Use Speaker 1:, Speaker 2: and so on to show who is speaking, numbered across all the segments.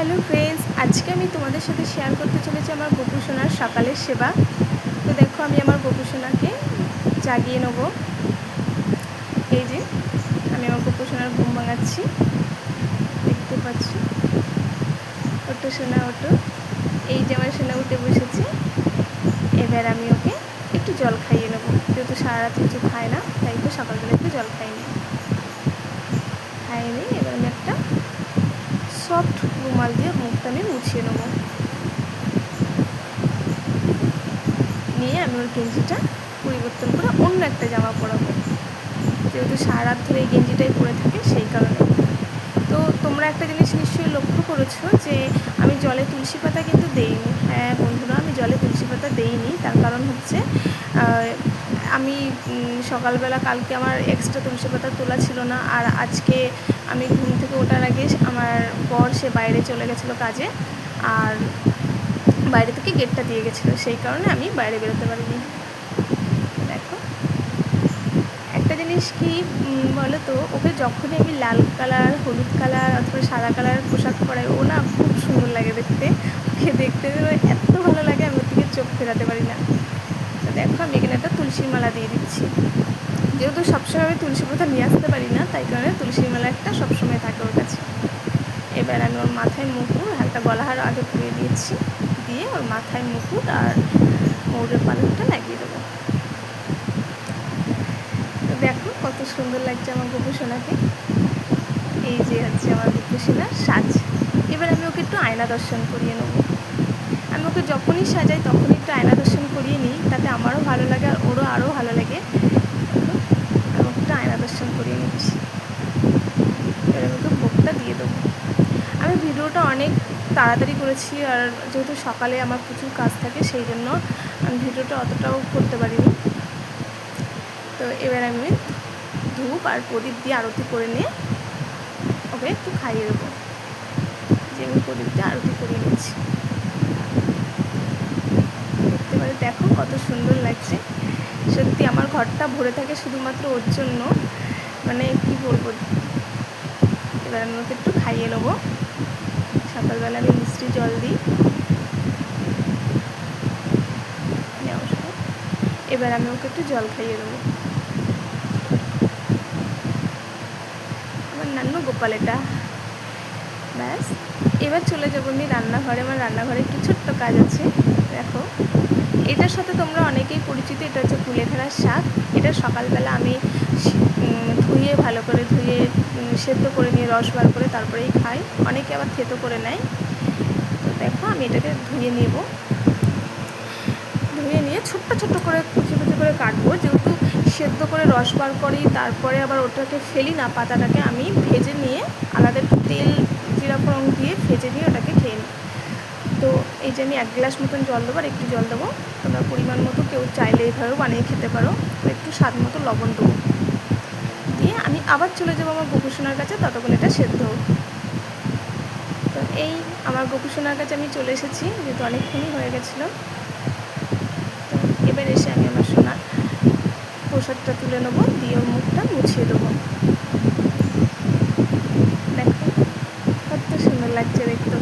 Speaker 1: Hello friends, আজকে আমি তোমাদের সাথে শেয়ার করতে চলেছি আমার গোপুসোনার সকালের সেবা। তো দেখো, আমি আমার গোপুসোনাকে জাগিয়ে নেব। এই যে, আমি আমার গোপুসোনার ঘুম ভাঙাচ্ছি। দেখতে পাচ্ছি? ওটো সোনা, ওটো। এই যে আমার সোনা উঠে বসেছে। এবার আমি ওকে একটু জল খাইয়ে নেব। যেহেতু সারা রাত কিছু খায় না, তাই তো সকালবেলা একটু জল খাইয়ে নিই খাইয়ে এবার আমি একটা সফট রুমাল দিয়ে মুখটা আমি মুছিয়ে নেব। নিয়ে আমি ওর গেঞ্জিটা পরিবর্তন করে অন্য একটা জামা পরাবো। যেহেতু সারা ধরে এই গেঞ্জিটাই পরে থাকে, সেই কারণে। তো তোমরা একটা জিনিস নিশ্চয়ই লক্ষ্য করেছ যে আমি জলে তুলসী পাতা কিন্তু দেইনি। হ্যাঁ বন্ধুরা, আমি জলে তুলসী পাতা দেইনি। তার কারণ হচ্ছে সকালবেলা কালকে আমার এক্সট্রা তুলসী পাতা তোলা ছিল না। আর আজকে আমি ঘুম থেকে ওঠার আগে আমার বর সে বাইরে চলে গেছিল কাজে। আর বাইরে থেকে গেটটা দিয়ে গেছিল, সেই কারণে আমি বাইরে বেরোতে পারিনি। দেখো। একটা জিনিস কি বলো তো ওকে যখনই আমি লাল কালার, হলুদ কালার অথবা সাদা কালার পোশাক পরাই, ও না খুব সুন্দর লাগে দেখতে। ওকে দেখতে এত ভালো লাগে, আমি ওর দিকে চোখ ফেরাতে পারি না। দেখো, আমি এখানে একটা তুলসীর মালা দিয়ে দিচ্ছি। যেহেতু সবসময় আমি তুলসী পাতা নিয়ে আসতে পারি না, তাই কারণে তুলসীর মালা একটা সবসময় থাকে ওর কাছে। এবার আমি ওর মাথায় মুকুট, হালকা গলাহার আগে পুড়িয়ে দিয়েছি, দিয়ে ওর মাথায় মুকুট আর মৌরের পালকটা লাগিয়ে দেবো। তো দেখো, কত সুন্দর লাগছে আমার গোপুসোনাকে এই যে হচ্ছে আমার গোপুসোনার সাজ। এবার আমি ওকে একটু আয়না দর্শন করিয়ে নেব। আমি ওকে যখনই সাজাই তখনই একটু আয়না দর্শন করিয়ে নিই, তাতে আমারও ভালো লাগে আর ওরও আরও ভালো লাগে। আমি ওকে আয়না দর্শন করিয়ে নিচ্ছি। এবার আমি ওকে ভোগটা দিয়ে দেবো। আমি ভিডিওটা অনেক তাড়াতাড়ি করেছি আর যেহেতু সকালে আমার প্রচুর কাজ থাকে সেই জন্য আমি ভিডিওটা অতটাও করতে পারিনি। তো এবার আমি ধূপ আর প্রদীপ দিয়ে আরতি করে নিয়ে ওকে একটু খাইয়ে দেবো। যে আমি প্রদীপ দিয়ে আরতি করিয়ে নিচ্ছি দেখতে পারে দেখো কত সুন্দর লাগছে। সত্যি আমার ঘরটা ভরে থাকে শুধুমাত্র ওর জন্য। মানে কি বলব? এবার আমি ওকে একটু খাইয়ে নেব। সকালবেলা আমি মিষ্টি জল দিই। এবার আমি ওকে একটু জল খাইয়ে দেবো আমার নান্নু গোপাল এটা। ব্যাস, এবার চলে যাব আমি রান্নাঘরে। আমার রান্নাঘরে একটু ছোট্ট কাজ আছে। দেখো। এটার সাথে তোমরা অনেকেই পরিচিত, এটা হচ্ছে ফুলে কুলেখাড়ার শাক। এটা সকালবেলা আমি ধুয়ে, ভালো করে ধুয়ে সেদ্ধ করে নিয়ে রস বার করে তারপরেই খাই। অনেকে আবার থেতো করে নেয়। তো দেখো, আমি এটাকে ধুয়ে নেব। ধুয়ে নিয়ে ছোট্ট ছোট্ট করে, কুচি কুচি করে কাটবো। যেহেতু সেদ্ধ করে রস বার করি, তারপরে আবার ওটাকে ফেলি না, পাতাটাকে আমি ভেজে নিয়ে আলাদা একটু তেল, জিরা দিয়ে ভেজে নিয়ে ওটাকে খেয়ে নিই। তো এই যে আমি এক গ্লাস মতন জল দেবো আর একটু জল দেবো। তোমরা পরিমাণ মতো কেউ চাইলে এইভাবেও বানিয়ে খেতে পারো। একটু স্বাদ মতো লবণ দেবো। দিয়ে আমি আবার চলে যাব আমার গোপুসোনার কাছে, ততক্ষণ এটা সেদ্ধ তো এই আমার গোপুসোনার কাছে আমি চলে এসেছি, যেহেতু অনেকক্ষণই হয়ে গেছিল। তো এবার এসে আমি আমার সোনার প্রসাদটা তুলে নেব, দিয়ে ওর মুখটা মুছিয়ে দেবো দেখো কত সুন্দর লাগছে দেখতে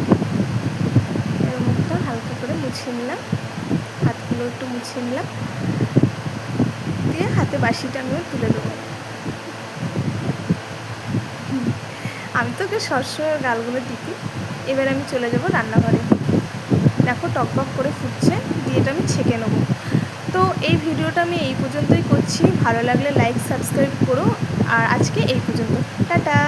Speaker 1: এর মুখটা হালকা করে মুছিয়ে নিলাম হাতগুলো একটু মুছিয়ে নিলাম। দিয়ে হাতে বাসিটা আমিও তুলে দেবো। আমি তো ওকে সবসময় গালগুলো দিতি। এবার আমি চলে যাব রান্নাঘরে। দেখো টকবক করে ফুটছে, দিয়ে এটা আমি ছেঁকে নেব। তো এই ভিডিওটা আমি এই পর্যন্তই করছি। ভালো লাগলে লাইক সাবস্ক্রাইব করো। আর আজকে এই পর্যন্ত। টাটা!